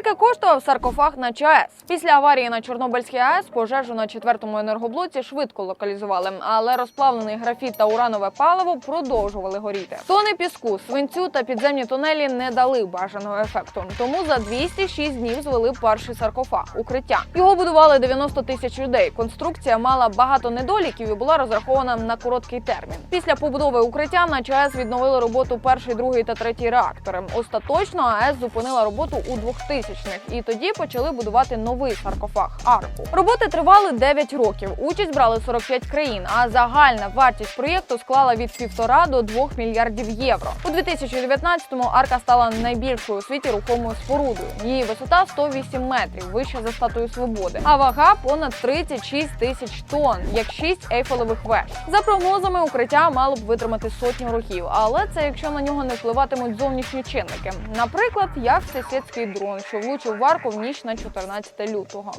Скільки коштував саркофаг на ЧАЕС? Після аварії на Чорнобильській АЕС пожежу на четвертому енергоблоці швидко локалізували, але розплавлений графіт та уранове паливо продовжували горіти. Тони піску, свинцю та підземні тунелі не дали бажаного ефекту. Тому за 206 днів звели перший саркофаг укриття. Його будували 90 тисяч людей. Конструкція мала багато недоліків і була розрахована на короткий термін. Після побудови укриття на ЧАЕС відновили роботу перший, другий та третій реактори. Остаточно АЕС зупинила роботу у 2000-х і тоді почали будувати новий саркофаг арку. Роботи тривали 9 років. Участь брали 45 країн. А загальна вартість проєкту склала від 1,5 до 2 мільярдів євро. У 2019-му арка стала найбільшою у світі рухомою спорудою. Її висота 108 метрів, вища за статую свободи, а вага понад 36 тисяч тонн, як 6 ейфелевих веж. За прогнозами, укриття мало б витримати сотню років, але це якщо на нього не впливатимуть зовнішні чинники. Наприклад, як всесвітський дрон, що влучив в арку в ніч на 14 лютого.